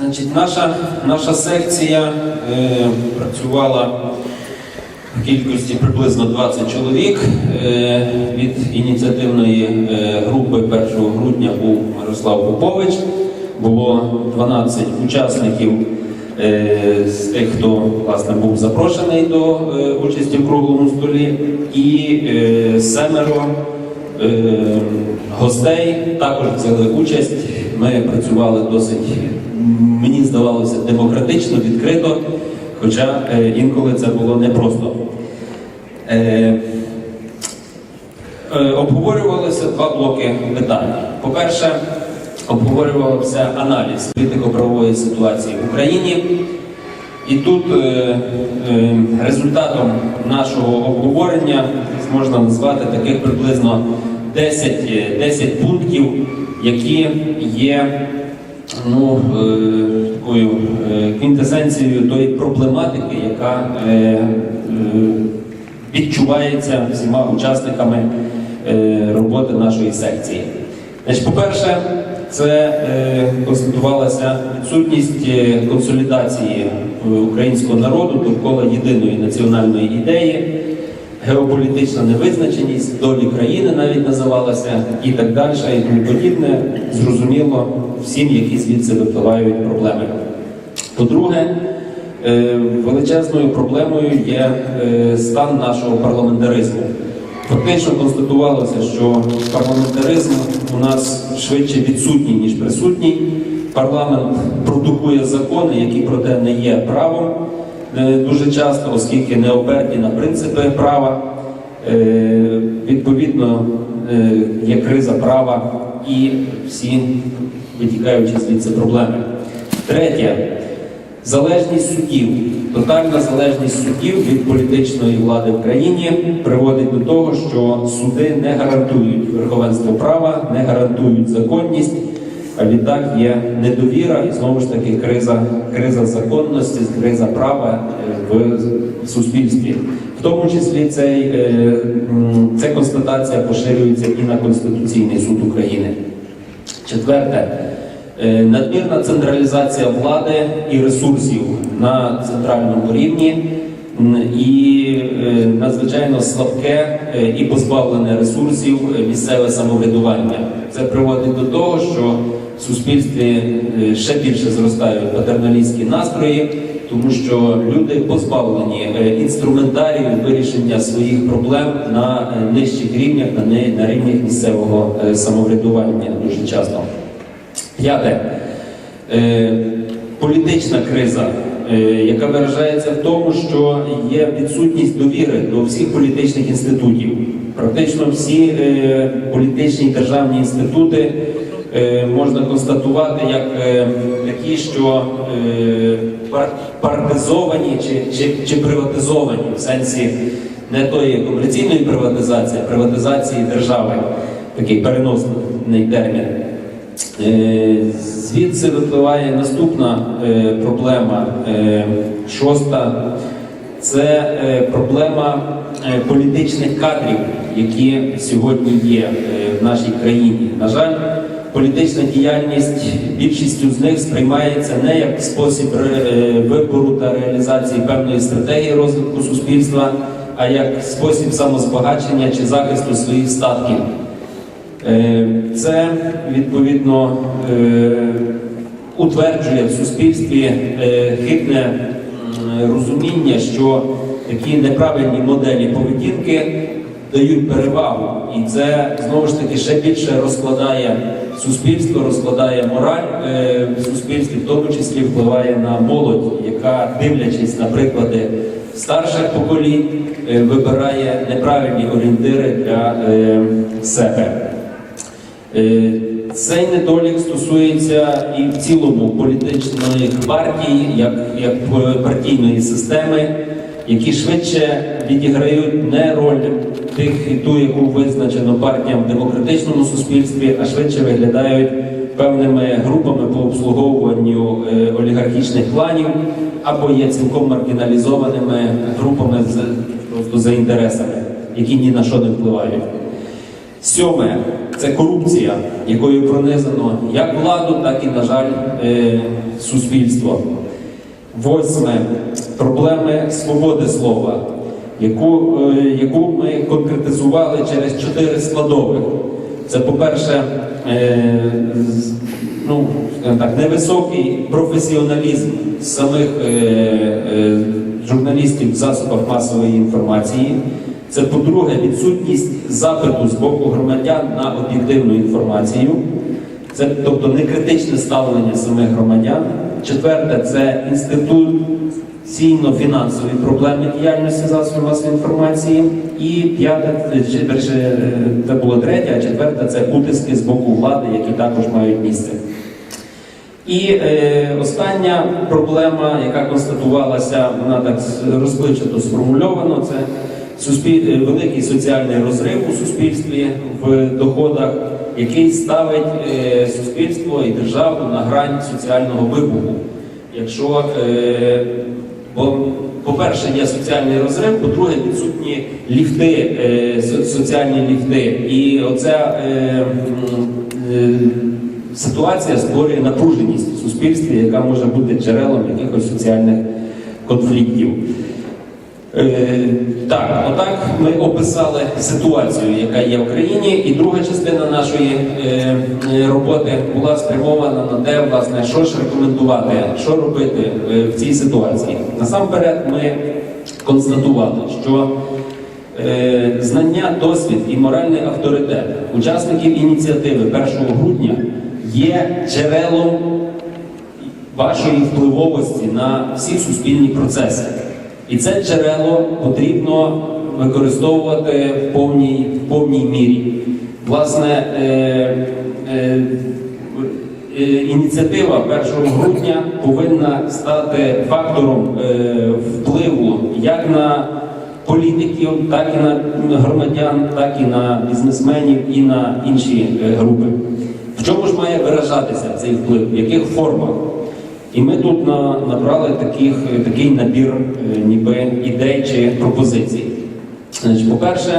Значить, наша, наша секція е, працювала в кількості приблизно 20 чоловік. Е, від ініціативної е, групи 1 грудня був Мирослав Попович. Було 12 учасників е, з тих, хто власне був запрошений до е, участі в круглому столі, і е, семеро гостей також взяли участь. Ми працювали досить, мені здавалося, демократично, відкрито, хоча е, інколи це було непросто. Е, Е, Обговорювалися два блоки питань. По-перше, обговорювався аналіз політико-правової ситуації в Україні. І тут е, е, результатом нашого обговорення можна назвати таких приблизно 10, е, 10 пунктів, які є ну, е, такою е, квінтесенцією тої проблематики, яка е, е, відчувається всіма учасниками е, роботи нашої секції. По-перше, це е, констатувалася відсутність е, консолідації е, українського народу довкола єдиної національної ідеї, геополітична невизначеність, долі країни навіть називалася і так далі, і тому подібне. Зрозуміло всім, які звідси випливають проблеми. По-друге, величезною проблемою є стан нашого парламентаризму. Фактично констатувалося, що парламентаризм у нас швидше відсутній, ніж присутній. Парламент продукує закони, які проте не є правом е, дуже часто, оскільки не оберті на принципи права. Е, Відповідно, е, є криза права і всі витікаючи звідси проблеми. Третє. Залежність суддів, тотальна залежність суддів від політичної влади в країні приводить до того, що суди не гарантують верховенство права, не гарантують законність, а відтак є недовіра і знову ж таки криза, криза законності, криза права е, в суспільстві. В тому числі цей, е, ця констатація поширюється і на Конституційний суд України. Четверте. Е, Надмірна централізація влади і ресурсів на центральному рівні і е, надзвичайно слабке е, і позбавлене ресурсів місцеве самоврядування. Це приводить до того, що в суспільстві ще більше зростають патерналістські настрої, тому що люди позбавлені інструментарію вирішення своїх проблем на нижчих рівнях, на рівнях місцевого самоврядування дуже часто. П'яте. Політична криза, е, яка виражається в тому, що є відсутність довіри до всіх політичних інститутів. Практично всі е, політичні державні інститути е, можна констатувати як такі, що пар- партизовані чи, чи, чи приватизовані в сенсі не тої комерційної приватизації, а приватизації держави. Такий переносний термін. Е, Звідси випливає наступна е, проблема, е, шоста. Це проблема політичних кадрів, які сьогодні є в нашій країні. На жаль, політична діяльність більшістю з них сприймається не як спосіб вибору та реалізації певної стратегії розвитку суспільства, а як спосіб самозбагачення чи захисту своїх статків. Е, Це відповідно е, утверджує в суспільстві е, хибне розуміння, що такі неправильні моделі поведінки дають перевагу, і це знову ж таки ще більше розкладає суспільство, розкладає мораль в суспільстві, в тому числі впливає на молодь, яка, дивлячись на приклади старших поколінь, вибирає неправильні орієнтири для себе. Е, Цей недолік стосується і в цілому політичної партії, як, як партійної системи, які швидше відіграють не роль тих, ту, яку визначено партіям в демократичному суспільстві, а швидше виглядають певними групами по обслуговуванню е, олігархічних кланів або є цілком маргіналізованими групами з, просто за інтересами, які ні на що не впливають. Сьоме. Це корупція, якою пронизано як владу, так і, на жаль, е, суспільство. Восьме проблеми свободи слова, яку, е, яку ми конкретизували через чотири складових. Це, по-перше, е, ну, так, невисокий професіоналізм самих журналістів в засобах масової інформації. Це, по-друге, відсутність запиту з боку громадян на об'єктивну інформацію. Це тобто не критичне ставлення самих громадян. Четверте це інституційно-фінансові проблеми діяльності засобів масової інформації. І п'яте, е, е, це було третє, а четверте це утиски з боку влади, які також мають місце. І е, остання проблема, яка констатувалася, вона так розпливчато сформульовано, це е, великий соціальний розрив у суспільстві в доходах, який ставить е, суспільство і державу на грань соціального вибуху. Якщо, е, по-перше, є соціальний розрив, по-друге, відсутні ліфти, соціальні ліфти. І оця ситуація створює напруженість в суспільстві, яка може бути джерелом якихось соціальних конфліктів. Е, так, отак ми описали ситуацію, яка є в країні, і друга частина нашої е, е, роботи була спрямована на те, власне, що ж рекомендувати, що робити в цій ситуації. Насамперед, ми констатували, що знання, досвід і моральний авторитет учасників ініціативи 1 грудня є джерелом вашої впливовості на всі суспільні процеси. І це джерело потрібно використовувати в повній, в повній мірі. Власне, е, е, е, ініціатива 1 грудня повинна стати фактором е, впливу як на політиків, так і на громадян, так і на бізнесменів і на інші е, групи. В чому ж має виражатися цей вплив? В яких формах? І ми тут на, набрали таких, такий набір е, ніби ідей чи пропозицій. По-перше,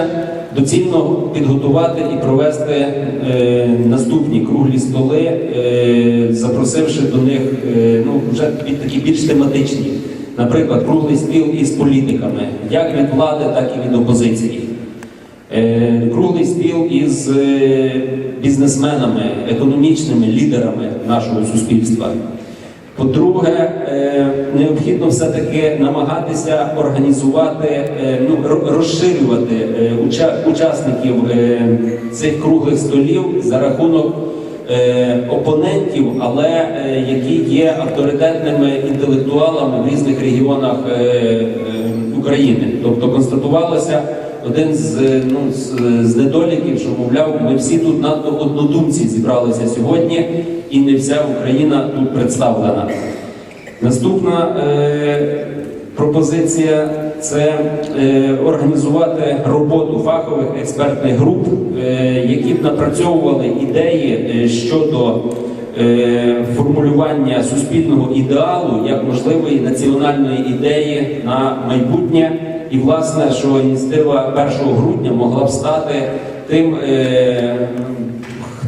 доцільно підготувати і провести е, наступні круглі столи, е, запросивши до них е, ну, вже такі більш тематичні. Наприклад, круглий стіл із політиками, як від влади, так і від опозиції. Е, Круглий стіл із е, бізнесменами, економічними лідерами нашого суспільства. По-друге, е, необхідно все-таки намагатися організувати, е, ну, ро- розширювати е, уча- учасників цих круглих столів за рахунок опонентів, але які є авторитетними інтелектуалами в різних регіонах України. Тобто констатувалося один з, ну, з недоліків, що мовляв, ми всі тут надто однодумці зібралися сьогодні, і не вся Україна тут представлена. Наступна е, пропозиція це е, організувати роботу фахових експертних груп, е, які б напрацьовували ідеї е, щодо е, формулювання суспільного ідеалу як можливої національної ідеї на майбутнє. І власне, що ініціатива 1 грудня могла б стати тим. Е,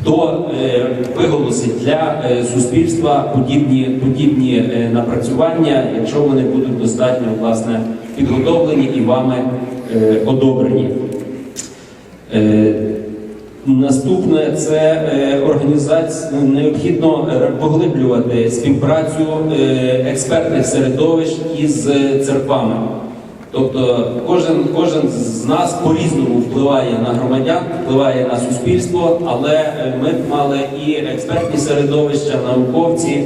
хто е, виголосить для е, суспільства подібні, подібні напрацювання, якщо вони будуть достатньо власне підготовлені і вами одобрені. Наступне це організація необхідно поглиблювати співпрацю експертних середовищ із церквами. Тобто кожен, кожен з нас по-різному впливає на громадян, впливає на суспільство, але е, ми б мали і експертні середовища, науковці,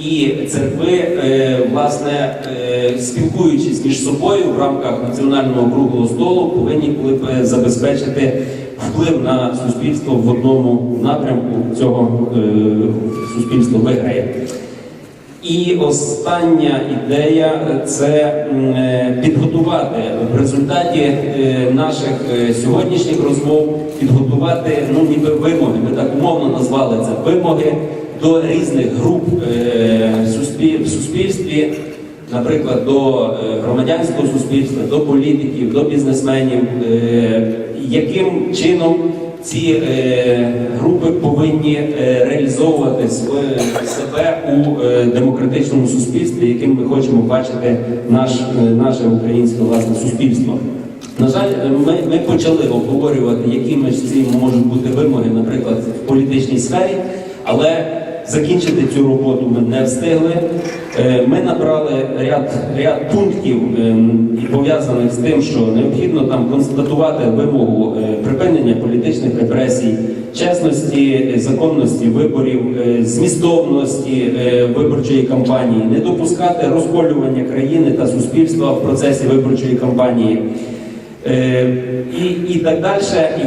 і церкви, е, власне, е, спілкуючись між собою в рамках національного круглого столу, повинні були б забезпечити вплив на суспільство в одному напрямку. Цього суспільство виграє. І остання ідея це е, підготувати в результаті е, наших е, сьогоднішніх розмов, підготувати ну ніби вимоги. Ми так умовно назвали це вимоги до різних груп в суспільстві, наприклад, до громадянського суспільства, до політиків, до бізнесменів, яким чином ці е, групи повинні е, реалізовувати своє, себе у е, демократичному суспільстві, яким ми хочемо бачити наш, е, наше українське власне суспільство. На жаль, ми, ми почали обговорювати, якими ж ці можуть бути вимоги, наприклад, в політичній сфері, але закінчити цю роботу ми не встигли. Е, Ми набрали ряд, ряд пунктів ем, пов'язаних з тим, що необхідно там констатувати вимогу е, припинення політичних репресій, чесності, е, законності виборів, змістовності виборчої кампанії, не допускати розколювання країни та суспільства в процесі виборчої кампанії. Е, і, і так далі.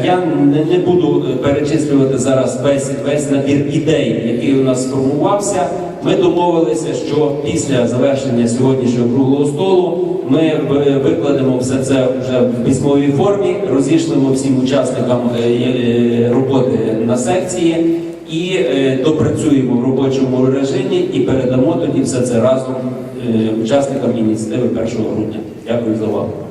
Я не, не буду е, перечислювати зараз весь, весь набір ідей, який у нас сформувався. Ми домовилися, що після завершення сьогоднішнього круглого столу ми викладемо все це вже в письмовій формі, розійшлемо всім учасникам е, е, роботи на секції і е, допрацюємо в робочому режимі і передамо тоді все це разом е, учасникам ініціативи 1 грудня. Дякую за увагу.